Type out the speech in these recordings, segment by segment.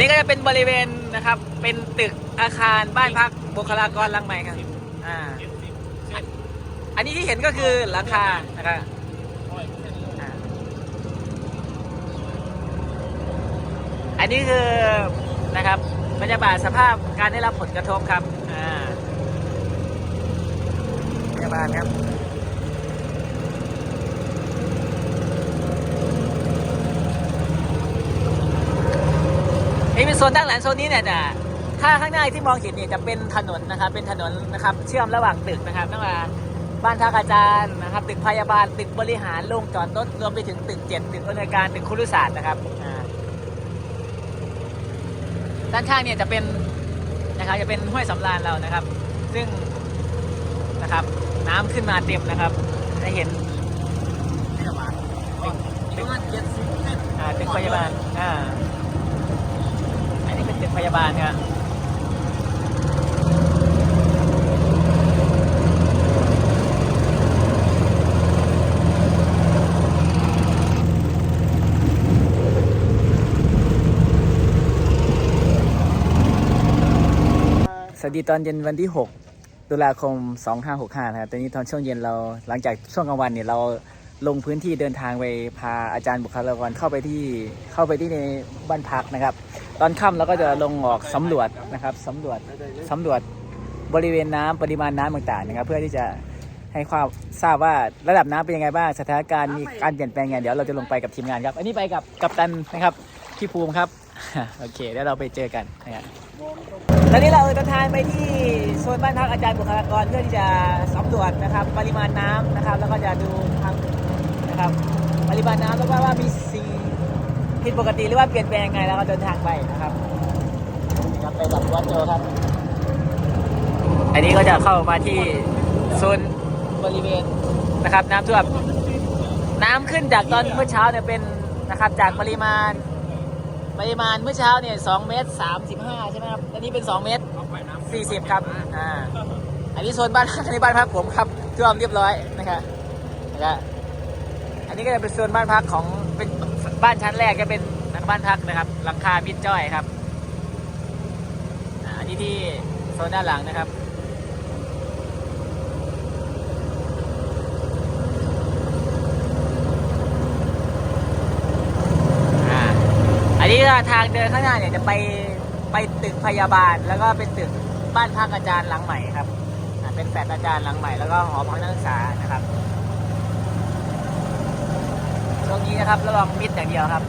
นี้ก็จะเป็นบริเวณนะครับ เป็นตึกอาคารบ้านพักบุคลากรลังใหม่ครับอ่าอันนี้ที่เห็นก็คือหลังคานะครับอันนี้คือนะครับบรรยากาศสภาพการได้รับผลกระทบครับอ่าพยาบาลครับ นี่เป็นโซนด้านหลังโซนนี้เนี่ยจะถ้าข้างหน้าที่มองเห็นเนี่ยจะเป็นถนนนะครับเป็นถนนนะครับเชื่อมระหว่างตึกนะครับตั้งแต่บ้านพักอาจารย์นะครับตึกพยาบาลตึกบริหารโรงจอดรถรวมไปถึงตึกเจ็ดตึกอำนวยการตึกครุศาสตร์นะครับอ่าด้านข้างเนี่ยจะเป็นนะครับจะเป็นห้วยสำราญเรานะครับ ซึ่งนะครับน้ำขึ้นมาเต็มนะครับจะเห็นตึกตึกอ่าตึกพยาบาลอ่าอันนี้เป็นตึก พยาบาลครับสวัสดีตอนเย็นวันที่ 6 ตุลาคม 2565 นะครับ ตอนนี้ตอนช่วงเย็นเราหลังจากช่วงกลางวันเนี่ยเราลงพื้นที่เดินทางไปพาอาจารย์บุคลากรเข้าไปที่เข้าไปที่ในบ้านพักนะครับ ตอนค่ำเราก็จะลงออกสำรวจนะครับสำรวจสำรวจบริเวณน้ำปริมาณน้ำต่างๆนะครับ เพื่อที่จะให้ความทราบว่าระดับน้ำเป็นยังไงบ้างสถานการณ์มีการเปลี่ยนแปลงยังไงเดี๋ยวเราจะลงไปกับทีมงานครับ อันนี้ไปกับกัปตันนะครับพี่ภูมิครับ โอเคเดี๋ยวเราไปเจอกันนะครับตอนนี้เราเดินทางไปที่โซนบ้านพักอาจารย์บุคลากรเพื่อที่จะสำรวจนะครับ ปริมาณน้ำนะครับ แล้วก็จะดูทางนะครับ ปริมาณน้ำแล้วก็ว่ามี ผิดปกติหรือว่าเปลี่ยนแปลงยังไงแล้วก็เดินทางไปนะครับครับไปกับวัดโจครับ อันนี้ก็จะเข้ามาที่โซนบริเวณนะครับ น้ำท่วมน้ำขึ้นจากตอนเมื่อเช้าเนี่ยเป็นนะครับจากปริมาณปริมาณเมื่อเช้าเนี่ยสองเมตรสามสิบห้าใช่ไหมครับอันนี้เป็นสองเมตรสี่สิบครับอ่าอันนี้โซนบ้านอันนี้บ้านพักผมครับท่วมเรียบร้อยนะครับนะครับอันนี้ก็จะเป็นโซนบ้านพักของเป็น บ้านชั้นแรกก็เป็นบ้านพักนะครับ หลังคามิดจ้อยครับอันนี้ที่โซนด้านหลังนะครับอันนี้ก็ทางเดินข้างหน้าเนี่ยจะไปไปตึกพยาบาล แล้วก็เป็นตึกบ้านพักอาจารย์หลังใหม่ครับเป็นแฟลตอาจารย์หลังใหม่แล้วก็หอพักนักศึกษานะครับ ตรงนี้นะครับระวังมิดอย่างเดียวครับ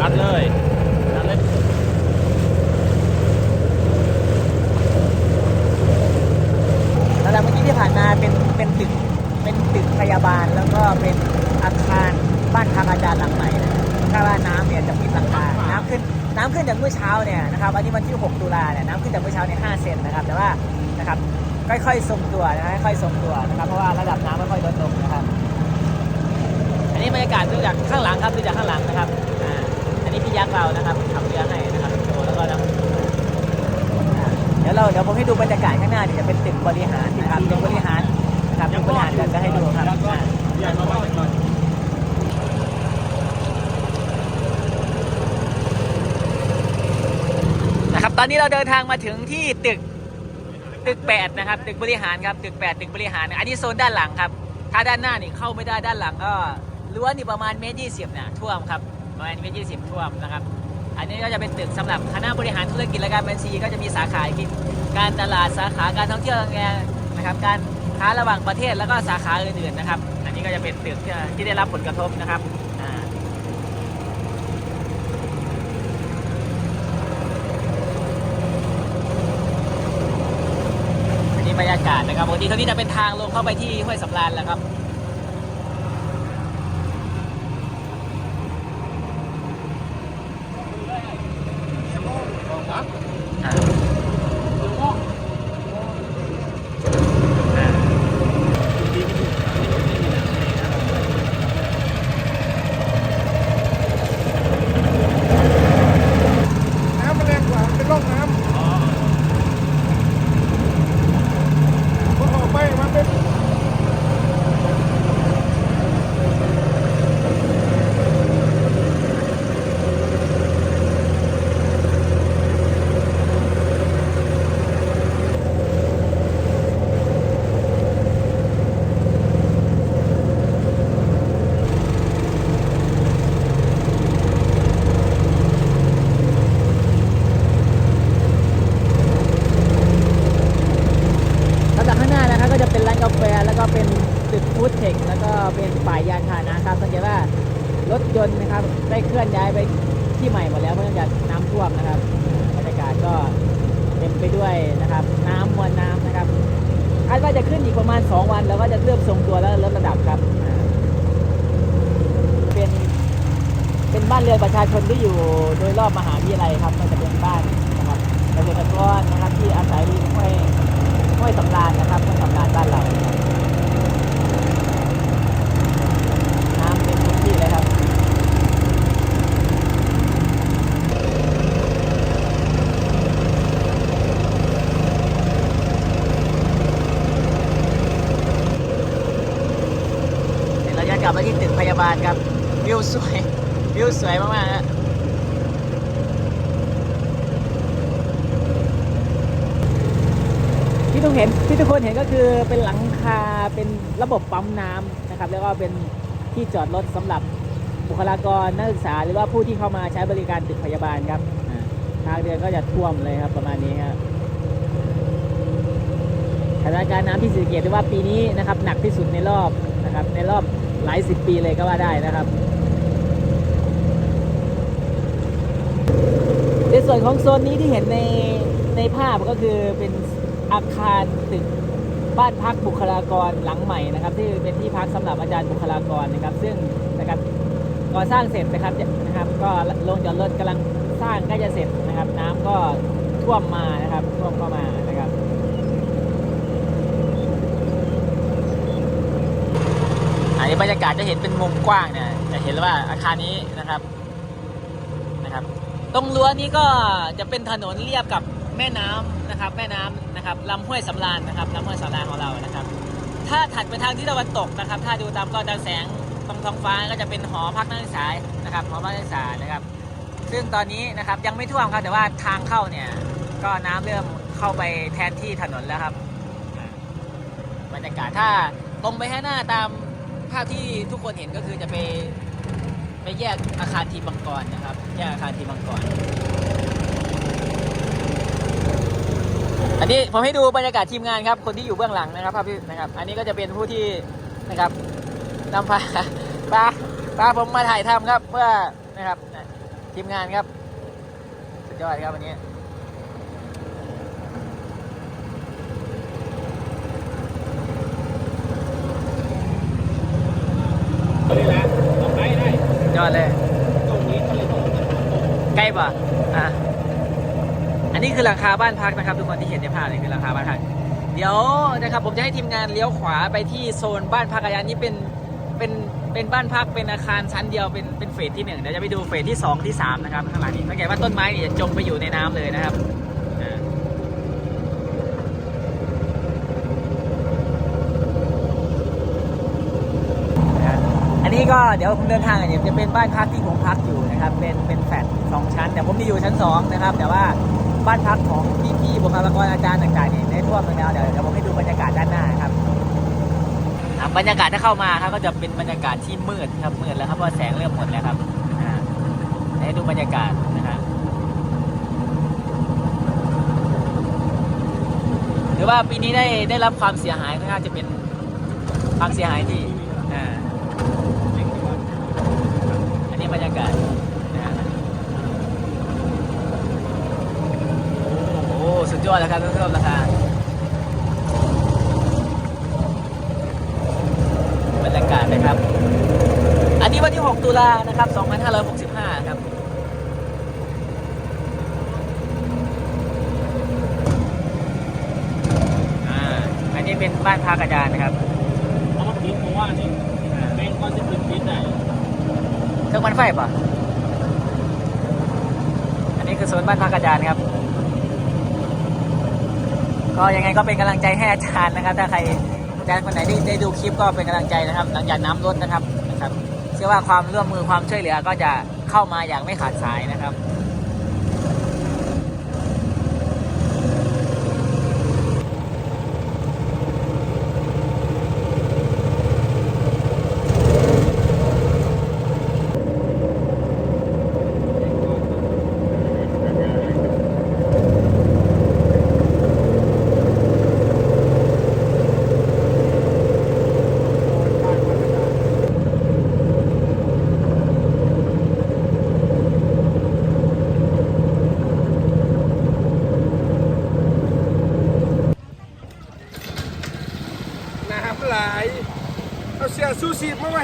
รัดเลยรัดเลย ระดับเมื่อกี้ที่ผ่านมาเป็นเป็นตึกเป็นตึกพยา บาลแล้วก็เป็นอาคารบ้านพักอาจารย์หลังใหม่นะคาดว่าน้ำเนี่ยจะปิดหลังคาน้ำขึ้นน้ำขึ้นจากเมื่อเช้าเนี่ยนะครับอันนี้วันที่ 6 ตุลาเนี่ยน้ำขึ้นจากเมื่อเช้าเนี่ย5เซนนะครับ แต่ว่านะครับค่อยๆทรงตัวนะค่อยๆทรงตัวนะครับเพราะว่าระดับน้ำไม่ค่อยลดลงนะครับ อันนี้บรรยากาศดูจากข้างหลังครับดูจากข้างหลังนะครับอ่าอันนี้พี่ยักษ์เรานะครับขับเรือให้นะครับโชว์แล้วก็นะเดี๋ยวเราเดี๋ยวผมให้ดูบรรยากาศข้างหน้าเนี่ยวจะเป็นตึกบริหารนะครับตึกบริหาร ครับตึกบริหารเดี๋ยวจะให้ดูครับอ่านะครับ ตอนนี้เราเดินทางมาถึงที่ตึกตึกแปดนะครับ ตึกบริหารครับ ตึกแปดตึกบริหาร อันนี้โซนด้านหลังครับ ถ้าด้านหน้านี่เข้าไม่ได้ด้านหลังก็รั้วนี่ประมาณเมตรยี่สิบนี่ยท่วมครับประมาณเมตรยี่สิบท่วมนะครับ อันนี้ก็จะเป็นตึกสำหรับคณะบริหารธุรกิจและการบัญชีก็จะมีสาขาการตลาดสาขาการท่องเที่ยวการงานนะครับ การาระหว่างประเทศแล้วก็สาขาอื่นๆนะครับ อันนี้ก็จะเป็นตึกที่ได้รับผลกระทบนะครับอันนี้บรรยากาศนะครับปกติตรงนี้จะเป็นทางลงเข้าไปที่ห้วยสำราญแล้วครับ อ่า ดูห้อง อ่า ดีไม่ดี นะครับ ได้เคลื่อนย้ายไปที่ใหม่หมดแล้วเพราะเนื่องจากน้ำท่วมนะครับบรรยากาศก็เต็มไปด้วยนะครับ น้ำมวลน้ำนะครับคาดว่าจะขึ้นอีกประมาณ 2 วัน แล้วก็จะเลือกทรงตัวแล้วลดระดับครับ เป็นเป็นบ้านเรือนประชาชนที่อยู่โดยรอบมหาวิทยาลัยครับก็จะเป็นบ้านนะครับเกษตรกรนะครับที่อาศัยริมห้วยห้วยสำราญนะครับห้วยสำราญบ้านเรา น้ำเต็มพื้นที่เลยครับ เดี๋ยวเราจะกลับมาที่ตึกพยาบาลครับ วิวสวย วิวสวยมากๆฮะที่ทุกเห็นที่ทุกคนเห็นก็คือเป็นหลังคาเป็นระบบปั๊มน้ำนะครับ แล้วก็เป็นที่จอดรถสำหรับบุคลากรนักศึกษาหรือว่าผู้ที่เข้ามาใช้บริการตึกพยาบาลครับอ่าทางเดินก็จะท่วมเลยครับประมาณนี้ครับสถานการณ์น้ำที่ศรีสะเกตถือว่าปีนี้นะครับหนักที่สุดในรอบนะครับในรอบหลายสิบปีเลยก็ว่าได้นะครับ ใน ส่วนของโซนนี้ที่เห็นในในภาพก็คือเป็นอาคารตึกบ้านพักบุคลากรหลังใหม่นะครับที่เป็นที่พักสำหรับอาจารย์บุคลากรนะครับ ซึ่งนะครับก่อสร้างเสร็จนะครับนะครับ ก็ลงจอดรถกำลังสร้างใกล้จะเสร็จนะครับ น้ำก็ท่วมมานะครับท่วมเข้ามานะครับอันนี้บรรยากาศจะเห็นเป็นมุมกว้างเนี่ยจะเห็นว่าอาคารนี้นะครับ ตรงรั้วนี้ก็จะเป็นถนนเรียบกับแม่น้ำนะครับ แม่น้ำนะครับลำห้วยสำราญนะครับลำห้วยสำราญของเรานะครับ ถ้าถัดไปทางที่ตะวันตกนะครับ ถ้าดูตามก้อนดาวแสงตรงท้องฟ้าก็จะเป็นหอพักนักศึกษานะครับหอพักนักศึกษานะครับ ซึ่งตอนนี้นะครับยังไม่ท่วมครับแต่ว่าทางเข้าเนี่ยก็น้ำเริ่มเข้าไปแทนที่ถนนแล้วครับบรรยากาศถ้าตรงไปข้างหน้าตามภาพที่ทุกคนเห็นก็คือจะไป ไปแยกอาคารทีมังกรนะครับ แยกอาคารทีมังกร อันนี้ผมให้ดูบรรยากาศทีมงานครับ คนที่อยู่เบื้องหลังนะครับภาพที่นะครับ อันนี้ก็จะเป็นผู้ที่นะครับนำพาพาพาผมมาถ่ายทำครับเพื่อนะครับทีมงานครับสุดยอดครับวันนี้นี่แหละ ยอดเลยตรงนี้ก็เลยต้องใกล้ป่ะอะ อันนี้คือหลังคาบ้านพักนะครับ ทุกคนที่เห็นในภาพนี่คือหลังคาบ้านพัก เดี๋ยวนะครับผมจะให้ทีมงานเลี้ยวขวาไปที่โซนบ้านพักอาจารย์นี่เป็นเป็นเป็นบ้านพักเป็นอาคารชั้นเดียวเป็นเป็นเฟสที่หนึ่งเดี๋ยวจะไปดูเฟสที่สองที่สามนะครับข้างหลังนี้สังเกตว่าต้นไม้เนี่ยจะจมไปอยู่ในน้ำเลยนะครับอ่านะอั นี้ก็เดี๋ยวผมเดินทางเนี่ยจะเป็นบ้านพักที่ผมพักอยู่นะครับ เป็นเป็นแฟลตสองชั้น แต่ผมจะอยู่ชั้นสองนะครับ แต่ว่าบ้านพักของพี่ๆบุคลากรอาจารย์ต่างๆเนี่ยได้ท่วมไปแล้วเดี๋ยวเดี๋ยวผมให้ดูบรรยากาศด้านหน้าครับบรรยากาศถ้าเข้ามาครับก็จะเป็นบรรยากาศที่มืดครับมืดแล้วครับเพราะแสงเริ่มหมดแล้วครับให้ดูบรรยากาศนะครับหรือว่าปีนี้ได้ได้รับความเสียหายค่อนข้างจะเป็นความเสียหายที่อ่าอันนี้ บรรยากาศนะฮะโอ้โหสุดยอดแล้วครับท่านผู้ชมราคาบรรยากาศนะครับ อันนี้วันที่ 6 ตุลานะครับ 2565 ครับอ่าอันนี้เป็นบ้านพักอาจารย์นะครับ เอามาพิมพ์ผมว่านี่แม่งก็จะเป็นพิษได้ เครื่องมัน ไฟป่ะ อันนี้คือโซนบ้านพักอาจารย์ครับ ก็ยังไงก็เป็นกำลังใจให้อาจารย์นะครับ ถ้าใครอาจารย์คนไหนได้ได้ดูคลิปก็เป็นกำลังใจนะครับ หลังจากน้ำลดนะครับนะครับ เชื่อว่าความร่วมมือความช่วยเหลือก็จะเข้ามาอย่างไม่ขาดสายนะครับ ซูชิมาไว้